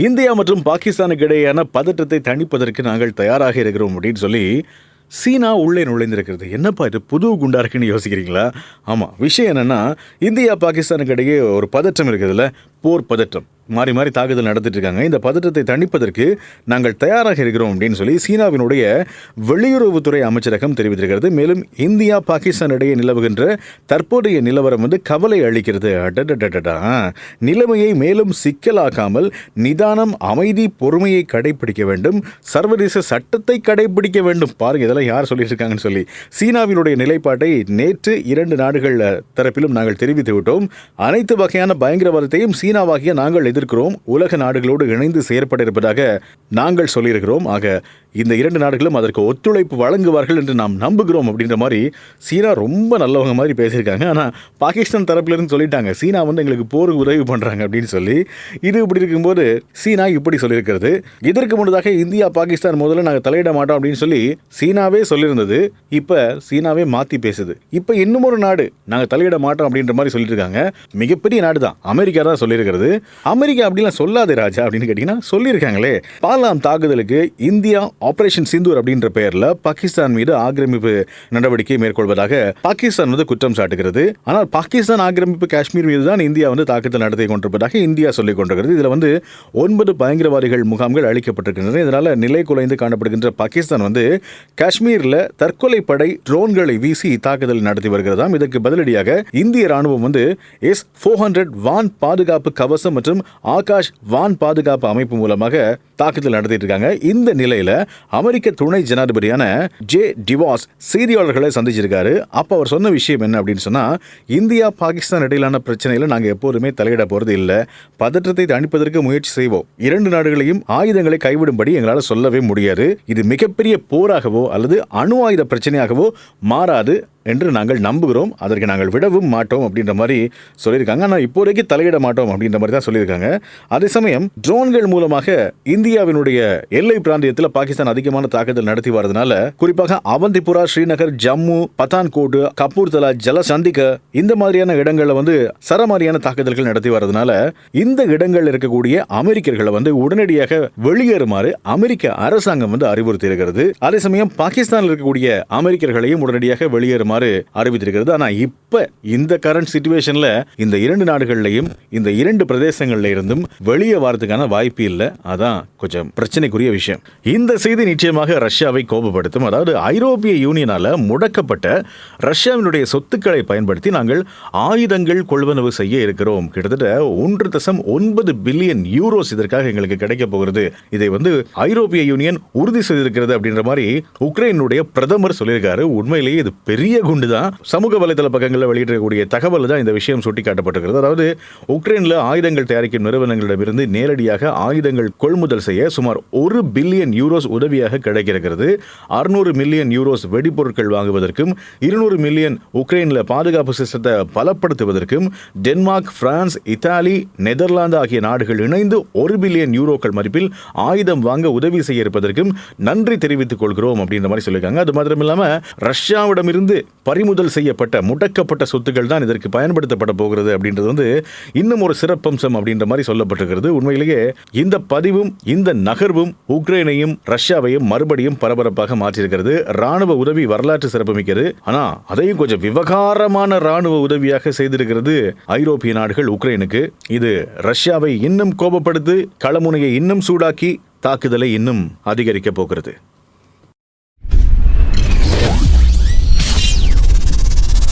India மற்றும் பாகிஸ்தானுக்கு இடையேயான பதற்றத்தை தணிப்பதற்கு நாங்கள் தயாராக இருக்கிறோம் அப்படின்னு சொல்லி சீனா உள்ளே நுழைந்திருக்கிறது. என்னப்பா இது? புது குண்டா இருக்குன்னு யோசிக்கிறீங்களா? ஆமாம் விஷயம் என்னன்னா இந்தியா பாகிஸ்தானுக்கு இடையே ஒரு பதற்றம் இருக்குதுல்ல. போர் பதற்றம். மாறி மாறி தாக்குதல் நடத்திட்டு இருக்காங்க இந்த பதற்றத்தை தணிப்பதற்கு நாங்கள் தயாராக இருக்கிறோம் அப்படின்னு சொல்லி சீனாவினுடைய வெளியுறவுத்துறை அமைச்சரகம் தெரிவித்திருக்கிறது. மேலும் இந்தியா பாகிஸ்தான் இடையே நிலவுகின்ற தற்போதைய நிலவரம் வந்து கவலை அளிக்கிறது. நிலைமையை மேலும் சிக்கலாக்காமல் நிதானம் அமைதி பொறுமையை கடைபிடிக்க வேண்டும். சர்வதேச சட்டத்தை கடைபிடிக்க வேண்டும். பாருங்க இதெல்லாம் யார் சொல்லியிருக்காங்கன்னு சொல்லி. சீனாவினுடைய நிலைப்பாட்டை நேற்று இரண்டு நாடுகள் தரப்பிலும் நாங்கள் தெரிவித்து விட்டோம். அனைத்து வகையான பயங்கரவாதத்தையும் சீனாவாகிய நாங்கள் எதிர்க்கிறோம். உலக நாடுகளோடு இணைந்து செயற்பட இருப்பதாக நாங்கள் சொல்லியிருக்கிறோம். ஆக இந்த இரண்டு நாடுகளும் அதற்கு ஒத்துழைப்பு வழங்குவார்கள் என்று நாம் நம்புகிறோம் அப்படின்ற மாதிரி சீனா ரொம்ப நல்லவங்க மாதிரி பேசியிருக்காங்க. ஆனால் பாகிஸ்தான் தரப்பிலிருந்து சொல்லிட்டாங்க சீனா வந்து எங்களுக்கு போருக்கு உதவி பண்ணுறாங்க அப்படின்னு சொல்லி. இது இப்படி இருக்கும்போது சீனா இப்படி சொல்லியிருக்கிறது. இதற்கு முன்னதாக இந்தியா பாகிஸ்தான் முதல்ல நாங்கள் தலையிட மாட்டோம் அப்படின்னு சொல்லி சீனாவே சொல்லியிருந்தது. இப்போ சீனாவே மாற்றி பேசுது. இப்போ இன்னும் ஒரு நாடு நாங்கள் தலையிட மாட்டோம் அப்படின்ற மாதிரி சொல்லியிருக்காங்க மிகப்பெரிய நாடு தான். அமெரிக்கா தான் சொல்லியிருக்கிறது. அமெரிக்கா அப்படிலாம் சொல்லாதே ராஜா அப்படின்னு கேட்டிங்கன்னா சொல்லியிருக்காங்களே. பாலாம் தாக்குதலுக்கு இந்தியா ஆபரேஷன் சிந்தூர் அப்படின்ற பெயரில் பாகிஸ்தான் மீது ஆக்கிரமிப்பு நடவடிக்கை மேற்கொள்வதாக பாகிஸ்தான் வந்து குற்றம் சாட்டுகிறது. ஆனால் பாகிஸ்தான் ஆக்கிரமிப்பு காஷ்மீர் மீது தான் இந்தியா வந்து தாக்குதல் நடத்தி கொண்டிருப்பதாக இந்தியா சொல்லிக் கொண்டிருக்கிறது. இதில் வந்து ஒன்பது பயங்கரவாதிகள் முகாம்கள் அளிக்கப்பட்டிருக்கின்றன இதனால் நிலை குலைந்து காணப்படுகின்ற பாகிஸ்தான் வந்து காஷ்மீரில் தற்கொலை படை ட்ரோன்களை வீசி தாக்குதல் நடத்தி வருகிறதாம். இதற்கு பதிலடியாக இந்திய ராணுவம் வந்து எஸ் ஃபோர் ஹண்ட்ரட் வான் பாதுகாப்பு கவசம் மற்றும் ஆகாஷ் வான் பாதுகாப்பு அமைப்பு மூலமாக தாக்குதல் நடத்திட்டு இருக்காங்க. இந்த நிலையில அமெரிக்க துணை ஜனாதிபதியான ஜே டிவாஸ் செய்தியாளர்களை சந்திச்சிருக்காரு. அப்போ அவர் சொன்ன விஷயம் என்ன அப்படின்னு சொன்னா இந்தியா பாகிஸ்தான் இடையிலான பிரச்சனையில நாங்க எப்போதுமே தலையிட போறது இல்லை. பதற்றத்தை தணிப்பதற்கு முயற்சி செய்வோம். இரண்டு நாடுகளையும் ஆயுதங்களை கைவிடும்படி எங்களால் சொல்லவே முடியாது. இது மிகப்பெரிய போராகவோ அல்லது அணு ஆயுத பிரச்சனையாகவோ மாறாது. என்று நாங்கள் நம்புகிறோம். அதற்கு நாங்கள் விடவும் மாட்டோம் அப்படின்ற மாதிரி சொல்லியிருக்காங்க. ஆனால் இப்போதைக்கு தலையிட மாட்டோம் அப்படின்ற மாதிரி தான் சொல்லியிருக்காங்க. அதே சமயம் ட்ரோன்கள் மூலமாக இந்தியாவினுடைய எல்லை பிராந்தியத்தில் பாகிஸ்தான் அதிகமான தாக்குதல் நடத்தி வரதுனால குறிப்பாக அவந்திபுரா ஸ்ரீநகர் ஜம்மு பத்தான்கோட் கபூர்தலா ஜல சந்திக்க இந்த மாதிரியான இடங்களில் வந்து சரமாரியான தாக்குதல்கள் நடத்தி வரதுனால இந்த இடங்கள்ல இருக்கக்கூடிய அமெரிக்கர்களை வந்து உடனடியாக வெளியேறுமாறு அமெரிக்க அரசாங்கம் வந்து அறிவுறுத்தி இருக்கிறது அதே சமயம் பாகிஸ்தானில் இருக்கக்கூடிய அமெரிக்கர்களையும் உடனடியாக வெளியேறுமாறு வருமாறு அறிவித்திருக்கிறது. ஆனால் இப்போ இந்த கரண்ட் சுச்சுவேஷனில் இந்த இரண்டு நாடுகள்லையும் இந்த இரண்டு பிரதேசங்கள்ல இருந்தும் வெளியே வரதுக்கான வாய்ப்பு இல்லை. அதான் கொஞ்சம் பிரச்சனைக்குரிய விஷயம். இந்த செய்தி நிச்சயமாக ரஷ்யாவை கோபப்படுத்தும். அதாவது ஐரோப்பிய யூனியனால் முடக்கப்பட்ட ரஷ்யாவினுடைய சொத்துக்களை பயன்படுத்தி நாங்கள் ஆயுதங்கள் கொள்வனவு செய்ய இருக்கிறோம். கிட்டத்தட்ட ஒன்று தசம் ஒன்பது பில்லியன் யூரோஸ் இதற்காக எங்களுக்கு கிடைக்க போகிறது. இதை வந்து ஐரோப்பிய யூனியன் உறுதி செய்திருக்கிறது அப்படின்ற மாதிரி உக்ரைனுடைய பிரதமர் சொல்லியிருக்காரு. உண்மையிலேயே இது பெரிய குண்டு தான் சமூக வலைதள பக்கங்களில் வெளியிடக்கூடிய தகவல் தான் இந்த விஷயம் சுட்டிக்காட்டப்பட்டிருக்கிறது. அதாவது உக்ரைனில் ஆயுதங்கள் தயாரிக்கும் நிறுவனங்களிடமிருந்து நேரடியாக ஆயுதங்கள் கொள்முதல் செய்ய சுமார் ஒரு பில்லியன் யூரோஸ் உதவியாக கிடைக்கிறது அறுநூறு மில்லியன் யூரோஸ் வெடிபொருட்கள் வாங்குவதற்கும் இருநூறு மில்லியன் உக்ரைனில் பாதுகாப்பு சிஸ்டத்தை பலப்படுத்துவதற்கும் டென்மார்க் பிரான்ஸ் இத்தாலி நெதர்லாந்து ஆகிய நாடுகள் இணைந்து ஒரு பில்லியன் யூரோக்கள் மதிப்பில் ஆயுதம் வாங்க உதவி செய்ய இருப்பதற்கும் நன்றி தெரிவித்துக் கொள்கிறோம் அப்படின்ற மாதிரி சொல்லியிருக்காங்க. அது மாத்திரம் இல்லாமல் ரஷ்யாவிடமிருந்து பறிமுதல் செய்யப்பட்ட முடக்கப்பட்ட சொத்துக்கள் தான் இதற்கு பயன்படுத்தப்பட போகிறது அப்படின்றது வந்து இன்னும் ஒரு சிறப்பம்சம் அப்படின்ற மாதிரி சொல்லப்பட்டிருக்கிறது. உண்மையிலேயே இந்த பதிவும் இந்த நகர்வும் உக்ரைனையும் ரஷ்யாவையும் மறுபடியும் பரபரப்பாக மாற்றியிருக்கிறது. ராணுவ உதவி வரலாற்று சிறப்புமிக்கிறது ஆனா அதையும் கொஞ்சம் விவகாரமான ராணுவ உதவியாக செய்திருக்கிறது ஐரோப்பிய நாடுகள் உக்ரைனுக்கு. இது ரஷ்யாவை இன்னும் கோபப்படுத்து களமுனையை இன்னும் சூடாக்கி தாக்குதலை இன்னும் அதிகரிக்கப் போகிறது.